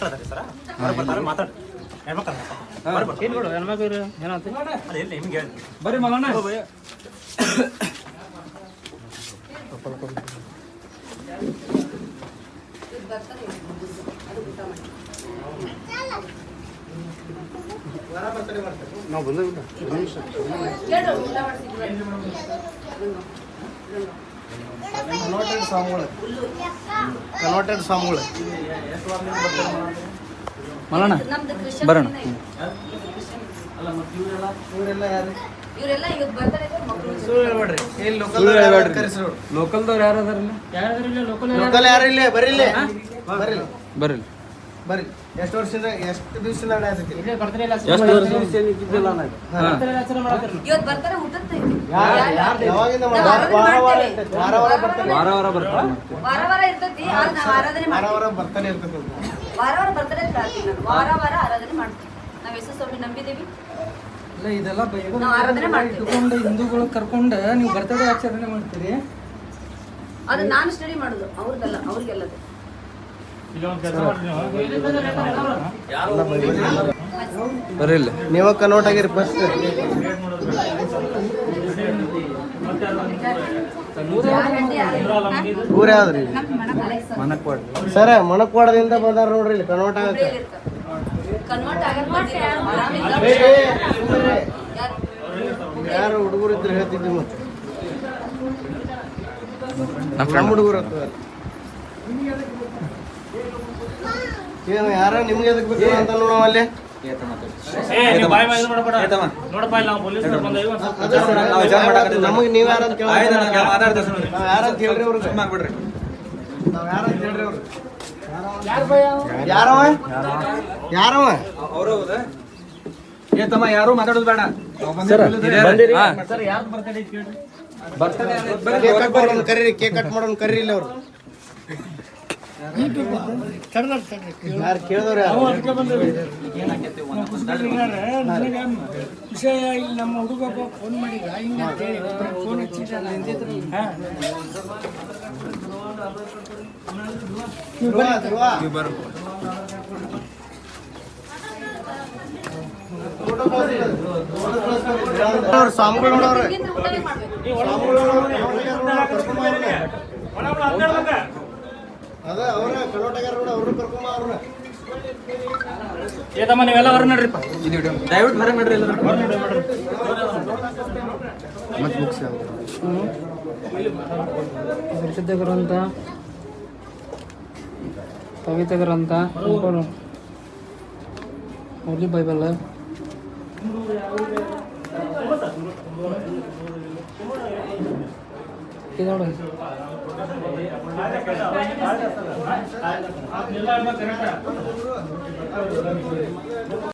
ಅದಾರೆ ಸರ? ಮಾತಾಡಿ ಬರ್ರಿ ಮಗಣ್ಣ ನಾವು ಬಂದ ಸ್ವಾಮಿಗಳು ಕನ್ವರ್ಟೆಡ್ ಸ್ವಾಮಿಗಳು. ಮಲಣ ಬರೋಣ. ಲೋಕಲ್ದವ್ರು ಯಾರು ಅದಾರಲ್ಲ? ಲೋಕಲ್ ಯಾರು ಇಲ್ಲೇ. ಬರೀ ಇಲ್ಲೇ. ಬರ್ರಿ. ಎಷ್ಟು ವರ್ಷದಿಂದ ಎಷ್ಟು ದಿವಸದಿಂದ ನಡೆಯತೈತಿ ಎಷ್ಟು ವರ್ಷ ಇವತ್ತು ಬರ್ತಾರೆ ಊಟದ ಯಾವಾಗಿಂದ ಮಾಡ- ವಾರ ವಾರ ಇರ್ತೈತಿ. ವಾರ ವಾರ ಬರ್ತಾನೆ ವಾರ ವಾರ ಬರ್ತಾರೆ ವಾರ ವಾರ ಇರ್ತೈತಿ. ಆದ್ರೆ ನಾವು ಆರಾಧನೆ ವಾರ ಮಾಡ್ತೀವಿ. ವಾರ ಬರ್ತಾನೆ ಇರ್ತೈತಿ ವಾರ ವಾರ ಬರ್ತಾರೆ ವಾರ ವಾರ ಆರಾಧನೆ ಮಾಡ್ತೀವಿ. ನಾವು ಯೇಸು ಸ್ವಾಮಿ ನಂಬಿದೀವಿ. ಇಲ್ಲ ಇದೆಲ್ಲ ಇಟ್ಕೊಂಡು ಹಿಂದೂಗಳು ಕರ್ಕೊಂಡು ನೀವು ಬರ್ತಡೇ ಆಚರಣೆ ಮಾಡ್ತೀರಿ? ಅದು ನಾನು ಸ್ಟಡಿ ಮಾಡುದು. ಅವ್ರಿಗಲ್ಲ ಅವ್ರಿಗೆಲ್ಲದು. ಬರ್ರಿ ಇಲ್ಲಿ ನೀವ ಕನ್ವರ್ಟ್ ಆಗಿರಿ ಫಸ್ಟ್ ಊರ ಯಾವ್ದ್ರಿ ಮಣಕ್ವಾಡ ಸರ ಮಣಕ್ವಾಡದಿಂದ ಬಂದಾರ ನೋಡ್ರಿ ಇಲ್ಲಿ ಕನ್ವರ್ಟ್ ಆಗತ್ತೆ. ಯಾರು? ಹುಡುಗರು ಇದ್ರೆ ಹೇಳ್ತಿದ್ದೀವಿ ಮತ್ತೆ ನಮ್ಮ ಹುಡುಗರು ಹುಡುಗರು ಏನು ಯಾರ? ನಿಮ್ಗೆ ಎದಕ್ ಬೇಕು ಅಂತ ನೋಡೋ ಅಲ್ಲಿ? ನಮಗೆ ನೀವ್ ಯಾರ. ನಾವ್ ಹೇಳ್ರಿ ಅವ್ರು. ಆಗ್ಬಿಡ್ರಿ ನಾವ್ ಅವ್ರಿಗೆ ಯಾರವ? ಯಾರವ? ಏ ತಮ್ಮ ಯಾರು ಮಾತಾಡೋದು ಬೇಡ. ಕೇಳ್ರಿ? ಕೇಕ್ ಕಟ್ ಮಾಡೋಣ ಕರೀರಿ ಕೇಕ್ ಕಟ್ ಮಾಡೋಣ ಕರೀರಿ ಇಲ್ಲ ಅವ್ರು. ವಿಷಯ ಇಲ್ಲಿ ನಮ್ಮ ಹುಡುಗ ಫೋನ್ ಮಾಡಿದ ಹಿಂಗೆ ಫೋನ್ ಸ್ವಾಮಿಗಳು ಅದ ಅವರ ಕರ್ನಾಟಕ ನೋಡ ಅವ್ರು ಕರ್ಕೊಂಬ ಅವ್ರನ್ನ. ಏ ತಮ್ಮ ನೀವೆಲ್ಲ ಹೊರ ನಡ್ರಿಪ್ಪ. ದಯವಿಟ್ಟು ಹೊರಗೆ ಮಾಡ್ರಿ ಎಲ್ಲ ಮತ್ತೆ ಬುಕ್ಸ್ ಪರಿಶುದ್ಧ ಗ್ರಂಥ ಪವಿತ್ರ ಗ್ರಂಥ ಹೋಲಿ ಬೈಬಲ್. ಇದು ನೋಡಿ. ಆಯ್ತು. ಎಲ್ಲ ಕರೆಕ್ಟ